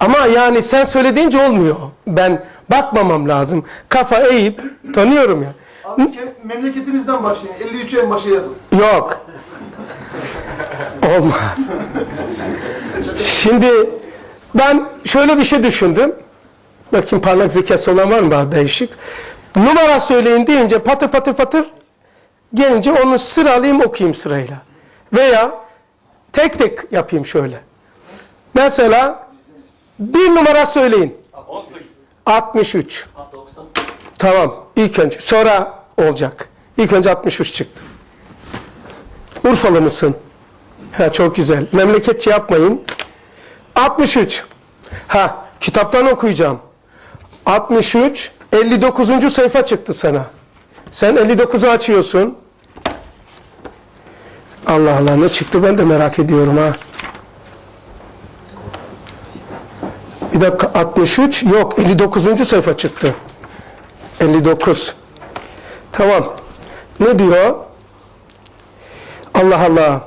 Ama yani sen söylediğince olmuyor. Ben bakmamam lazım. Kafa eğip tanıyorum ya. Abi ke- memleketinizden başlayın. 53'ü en başa yazın. Yok. Olmaz. Şimdi ben şöyle bir şey düşündüm. Bakayım parlak zekası olan var mı daha değişik? Numara söyleyin deyince patır patır patır gelince onu sıralayayım okuyayım sırayla. Veya tek tek yapayım şöyle. Mesela bir numara söyleyin. 63. Tamam. ilk önce. Sonra olacak. İlk önce 63 çıktı. Urfalı mısın? Ha, çok güzel. Memleketçi yapmayın. 63. Ha, kitaptan okuyacağım. 63, 59. sayfa çıktı sana. Sen 59'u açıyorsun. Allah Allah ne çıktı ben de merak ediyorum ha. Bir dakika 63 yok 59. sayfa çıktı. 59. Tamam. Ne diyor? Allah Allah.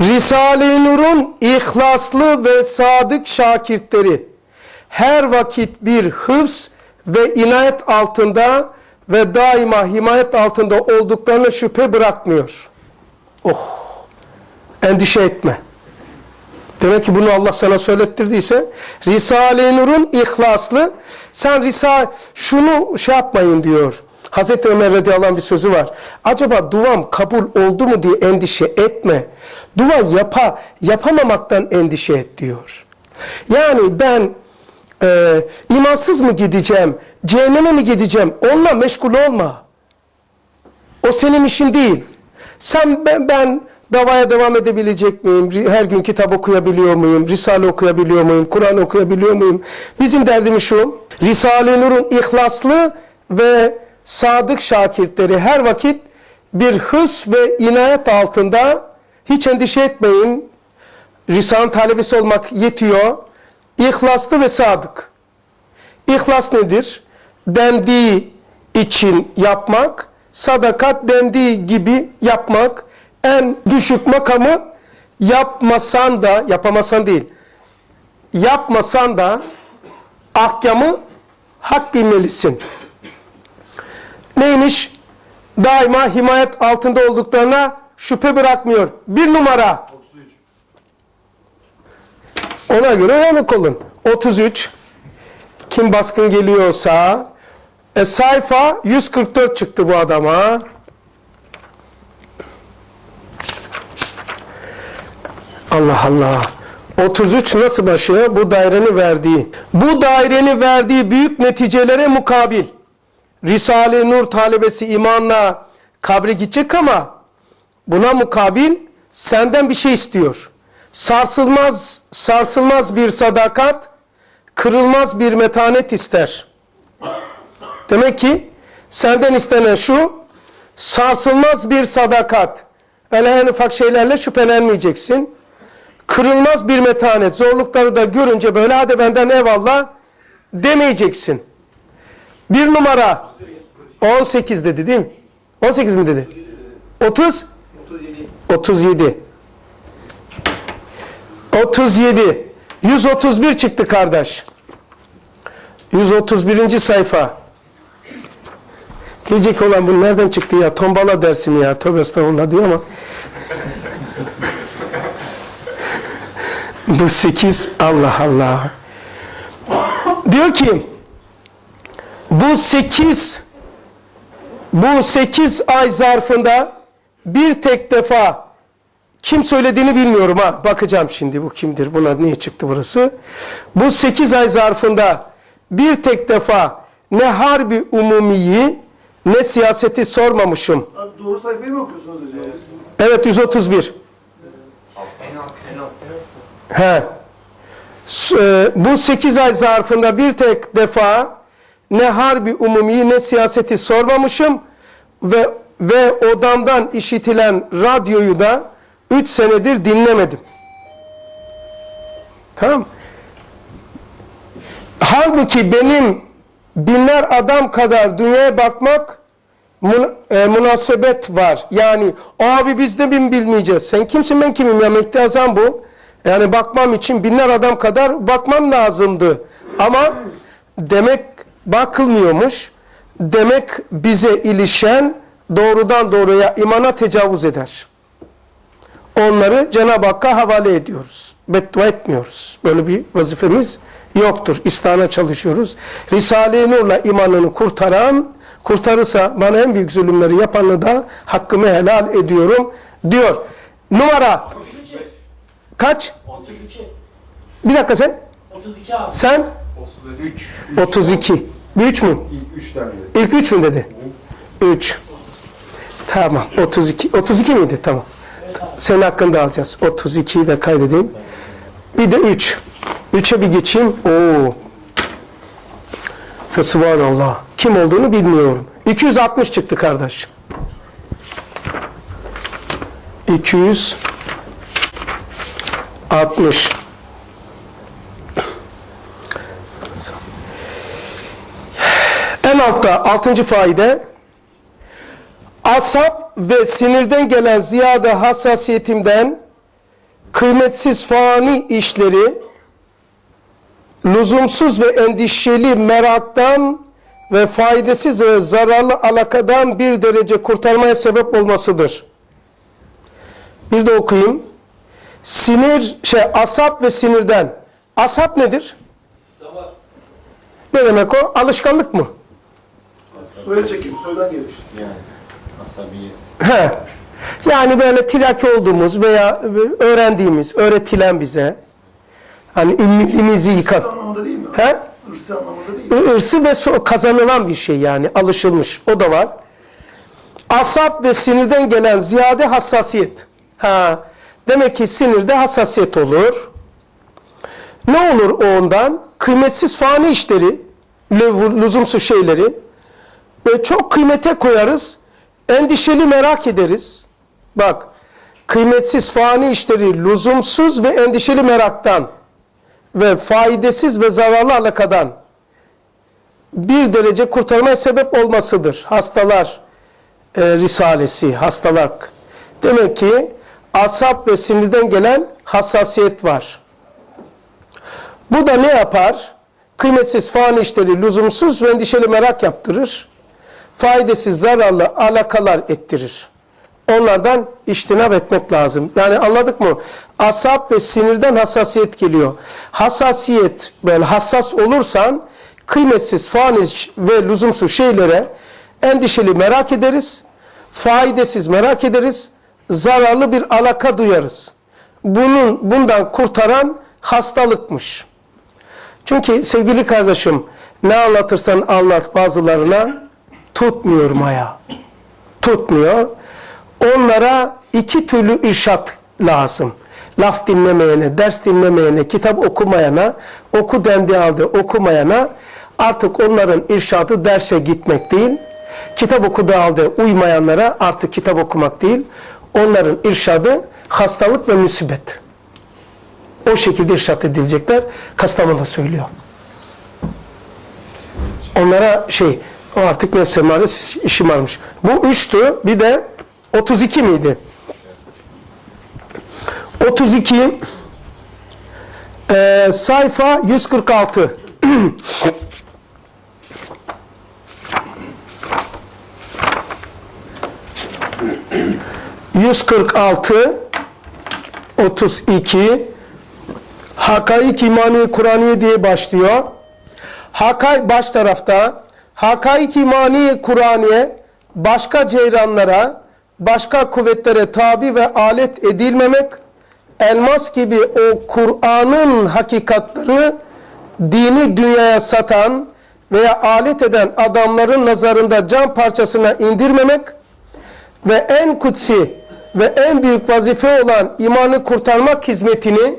Risale-i Nur'un ihlaslı ve sadık şakirtleri her vakit bir hıfz ve inayet altında ve daima himayet altında olduklarına şüphe bırakmıyor. Oh! Endişe etme. Demek ki bunu Allah sana söylettirdiyse Risale-i Nur'un ihlaslı sen Risale şunu şey yapmayın diyor. Hazreti Ömer radıyallahu anh bir sözü var. Acaba duam kabul oldu mu diye endişe etme. Dua yapa, yapamamaktan endişe et diyor. Yani ben e, imansız mı gideceğim, cehenneme mi gideceğim onunla meşgul olma. O senin işin değil. Sen ben, ben davaya devam edebilecek miyim? Her gün kitap okuyabiliyor muyum? Risale okuyabiliyor muyum? Kur'an okuyabiliyor muyum? Bizim derdimiz şu. Risale-i Nur'un ihlaslı ve sadık şakirtleri her vakit bir hırs ve inayet altında hiç endişe etmeyin. Risale'nin talebesi olmak yetiyor. İhlaslı ve sadık. İhlas nedir? Dendiği için yapmak, sadakat dendiği gibi yapmak, en düşük makamı yapmasan da, yapamasan değil, yapmasan da ahkamı hak bilmelisin. Neymiş? Daima himayet altında olduklarına şüphe bırakmıyor. Bir numara. 33. Ona göre uyanık olun. 33. Kim baskın geliyorsa e, sayfa 144 çıktı bu adama. Allah Allah. 33 nasıl başlıyor? Bu dairenin verdiği. Bu dairenin verdiği büyük neticelere mukabil. Risale-i Nur talebesi imanla kabre gidecek ama buna mukabil senden bir şey istiyor. Sarsılmaz sarsılmaz bir sadakat, kırılmaz bir metanet ister. Demek ki senden istenen şu, sarsılmaz bir sadakat. Öyle en ufak şeylerle şüphelenmeyeceksin. Kırılmaz bir metanet, zorlukları da görünce böyle hadi benden eyvallah demeyeceksin. Bir numara 18 dedi değil mi? 18 mi dedi? 30? 37. 37. 37. 131 çıktı kardeş. 131. sayfa. Diyecek olan bu nereden çıktı ya? Tombala dersi mi ya? Tövbe estağfurullah diyor ama. Bu 8 Allah Allah. Diyor ki bu 8 bu 8 ay zarfında bir tek defa kim söylediğini bilmiyorum ha. Bakacağım şimdi bu kimdir? Buna niye çıktı burası? Bu 8 ay zarfında bir tek defa ne harbi umumiyi ne siyaseti sormamışım. Abi doğru sayfayı mı okuyorsunuz? Evet 131. He. E, Bu 8 ay zarfında bir tek defa ne harbi umumiyi ne siyaseti sormamışım ve ve odamdan işitilen radyoyu da 3 senedir dinlemedim. Tamam. Halbuki benim binler adam kadar dünyaya bakmak mun- e, münasebet var. Yani abi biz de bin bilmeyeceğiz. Sen kimsin ben kimim ya Mehdi Azam bu. Yani bakmam için binler adam kadar bakmam lazımdı. Ama demek bakılmıyormuş. Demek bize ilişen doğrudan doğruya imana tecavüz eder. Onları Cenab-ı Hakk'a havale ediyoruz. Beddua etmiyoruz. Böyle bir vazifemiz yoktur. İstihana çalışıyoruz. Risale-i Nur'la imanını kurtaran, kurtarırsa bana en büyük zulümleri yapanı da hakkımı helal ediyorum diyor. Numara 32. kaç? 32. Bir dakika sen. 32 abi. Sen 3. 32. Bir üç mü? İlk 3 tane. İlk üç mü dedi? Üç. Tamam. 32. 32 miydi? Tamam. Senin hakkında alacağız. 32'yi de kaydedeyim. Bir de 3. 3'e bir geçeyim. Oo. Fesubhanallah. Kim olduğunu bilmiyorum. 260 çıktı kardeş. 260. En altta 6. faide asap ve sinirden gelen ziyade hassasiyetimden kıymetsiz fani işleri lüzumsuz ve endişeli meraktan ve faydasız ve zararlı alakadan bir derece kurtarmaya sebep olmasıdır. Bir de okuyayım. Sinir, şey asap ve sinirden. Asap nedir? Damar. Ne demek o? Alışkanlık mı? Soya çekim, soydan gelir. Yani asabiyet. He. Yani böyle tilaki olduğumuz veya öğrendiğimiz, öğretilen bize hani ümmiliğimizi yıkan. anlamında değil mi? He? Hırsı anlamında değil mi? Irsı ve so- kazanılan bir şey yani alışılmış. O da var. Asap ve sinirden gelen ziyade hassasiyet. Ha. Demek ki sinirde hassasiyet olur. Ne olur o ondan? Kıymetsiz fani işleri, lü- lüzumsuz şeyleri ve çok kıymete koyarız. Endişeli merak ederiz. Bak, kıymetsiz fani işleri lüzumsuz ve endişeli meraktan ve faydasız ve zararlı alakadan bir derece kurtarmaya sebep olmasıdır. Hastalar e, risalesi, hastalar. Demek ki asap ve sinirden gelen hassasiyet var. Bu da ne yapar? Kıymetsiz fani işleri lüzumsuz ve endişeli merak yaptırır. Faydasız, zararlı alakalar ettirir. Onlardan iştinap etmek lazım. Yani anladık mı? Asap ve sinirden hassasiyet geliyor. Hassasiyet, böyle hassas olursan kıymetsiz, fani ve lüzumsuz şeylere endişeli merak ederiz. Faydasız merak ederiz. Zararlı bir alaka duyarız. Bunun bundan kurtaran hastalıkmış. Çünkü sevgili kardeşim ne anlatırsan anlat bazılarına tutmuyor maya. Tutmuyor. Onlara iki türlü irşat lazım. Laf dinlemeyene, ders dinlemeyene, kitap okumayana, oku dendi aldı okumayana artık onların irşadı derse gitmek değil. Kitap okudu aldı uymayanlara artık kitap okumak değil. Onların irşadı hastalık ve musibet. O şekilde irşat edilecekler. Kastamonu da söylüyor. Onlara şey, artık nefse maruz işim varmış. Bu üçtü. Bir de 32 miydi? 32 e, sayfa 146 146 32 Hakaik İmani Kur'aniye diye başlıyor. Hakay baş tarafta Hakaik İmani Kur'aniye başka ceyranlara, başka kuvvetlere tabi ve alet edilmemek, elmas gibi o Kur'an'ın hakikatları dini dünyaya satan veya alet eden adamların nazarında can parçasına indirmemek ve en kutsi ve en büyük vazife olan imanı kurtarmak hizmetini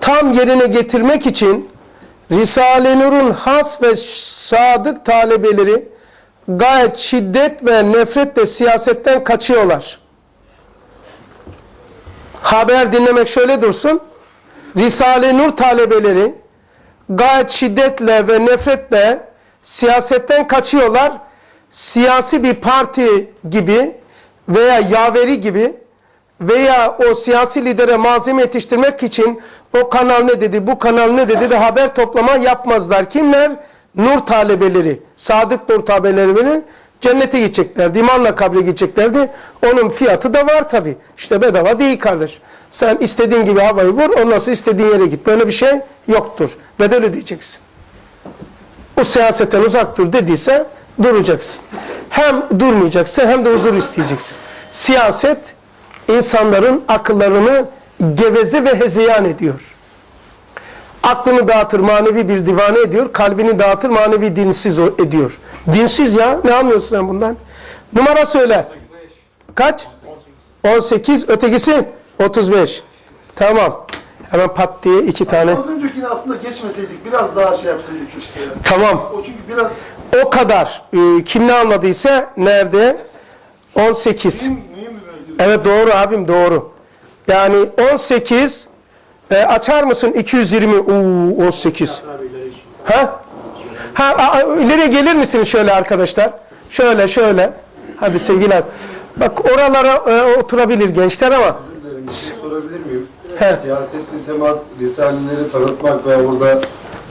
tam yerine getirmek için Risale-i Nur'un has ve sadık talebeleri gayet şiddet ve nefretle siyasetten kaçıyorlar. Haber dinlemek şöyle dursun. Risale-i Nur talebeleri gayet şiddetle ve nefretle siyasetten kaçıyorlar. Siyasi bir parti gibi veya yaveri gibi veya o siyasi lidere malzeme yetiştirmek için o kanal ne dedi, bu kanal ne dedi de haber toplama yapmazlar. Kimler? Nur talebeleri, sadık nur talebeleri cennete gideceklerdi, imanla kabre gideceklerdi. Onun fiyatı da var tabi. İşte bedava değil kardeş. Sen istediğin gibi havayı vur, ondan sonra istediğin yere git. Böyle bir şey yoktur. Bedel ödeyeceksin. O siyasetten uzak dur dediyse duracaksın. Hem durmayacaksın hem de huzur isteyeceksin. Siyaset insanların akıllarını geveze ve hezeyan ediyor. Aklını dağıtır, manevi bir divane ediyor. Kalbini dağıtır, manevi dinsiz ediyor. Dinsiz ya. Ne anlıyorsun sen bundan? Numara söyle. Kaç? 18. Ötekisi? 35. Tamam. Hemen pat diye iki tane. Az öncekini aslında geçmeseydik, biraz daha şey yapsaydık ya. Tamam. O çünkü biraz O kadar. Ee, kim ne anladıysa nerede? 18. mühim. Evet doğru abim doğru. Yani 18 e, açar mısın 220 Uuu 18. Ha? Ha a- a- ileriye gelir misiniz şöyle arkadaşlar? Şöyle şöyle. Hadi sevgiler. Bak oralara e, oturabilir gençler ama şey sorabilir miyim? He. Siyasetle temas, risaleleri tanıtmak ve burada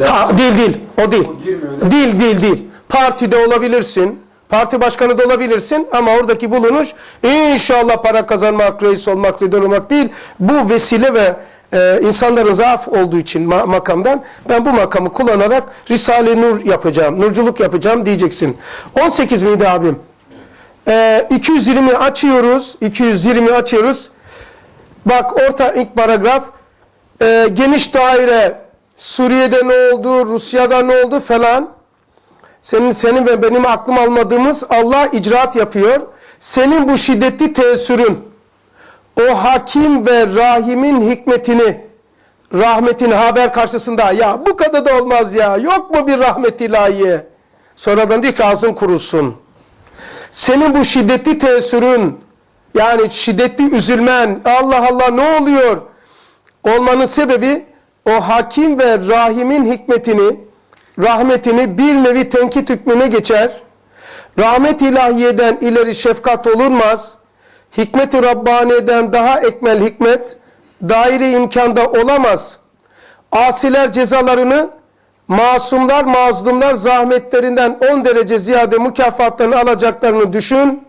Aa, değil değil o değil. O girmiyor, değil mi? Değil değil değil. Partide olabilirsin. Parti başkanı da olabilirsin ama oradaki bulunuş inşallah para kazanmak, reis olmak, lider olmak değil. Bu vesile ve e, insanların zaaf olduğu için ma- makamdan ben bu makamı kullanarak Risale-i Nur yapacağım, nurculuk yapacağım diyeceksin. 18 miydi abim? E, 220 açıyoruz, 220 açıyoruz. Bak orta ilk paragraf e, geniş daire Suriye'de ne oldu, Rusya'da ne oldu falan. Senin senin ve benim aklım almadığımız Allah icraat yapıyor. Senin bu şiddetli teessürün o hakim ve rahimin hikmetini rahmetini haber karşısında ya bu kadar da olmaz ya yok mu bir rahmet ilahiye? Sonradan diyor ağzın kurusun. Senin bu şiddetli teessürün yani şiddetli üzülmen Allah Allah ne oluyor? olmanın sebebi o hakim ve rahimin hikmetini, rahmetini bir nevi tenkit hükmüne geçer. Rahmet ilahiyeden ileri şefkat olunmaz. Hikmet-i Rabbani'den daha ekmel hikmet daire imkanda olamaz. Asiler cezalarını masumlar, mazlumlar zahmetlerinden 10 derece ziyade mükafatlarını alacaklarını düşün.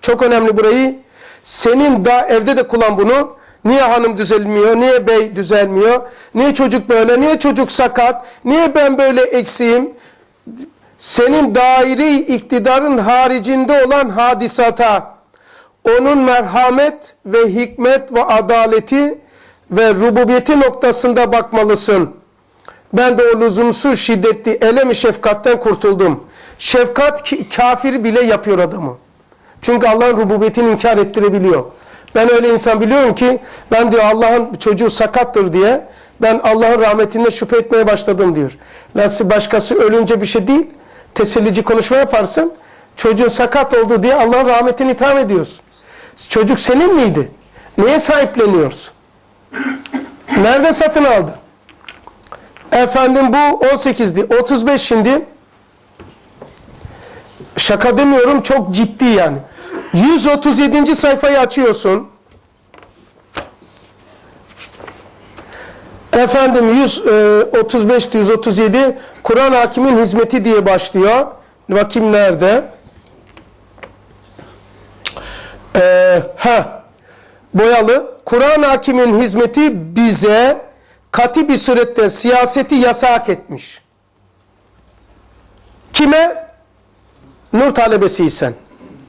Çok önemli burayı. Senin da evde de kullan bunu. Niye hanım düzelmiyor? Niye bey düzelmiyor? Niye çocuk böyle? Niye çocuk sakat? Niye ben böyle eksiğim? Senin daire iktidarın haricinde olan hadisata onun merhamet ve hikmet ve adaleti ve rububiyeti noktasında bakmalısın. Ben de o lüzumsuz şiddetli elemi şefkatten kurtuldum. Şefkat kafir bile yapıyor adamı. Çünkü Allah'ın rububiyetini inkar ettirebiliyor. Ben öyle insan biliyorum ki ben diyor Allah'ın çocuğu sakattır diye ben Allah'ın rahmetinde şüphe etmeye başladım diyor. Nasıl başkası ölünce bir şey değil. Tesellici konuşma yaparsın. Çocuğun sakat oldu diye Allah'ın rahmetini itham ediyorsun. Çocuk senin miydi? Neye sahipleniyorsun? Nerede satın aldın? Efendim bu 18'di. 35 şimdi. Şaka demiyorum çok ciddi yani. 137. sayfayı açıyorsun. Efendim 135 137 Kur'an hakimin hizmeti diye başlıyor. Bakayım nerede? Ee, ha boyalı. Kur'an hakimin hizmeti bize katı bir surette siyaseti yasak etmiş. Kime? Nur talebesiysen.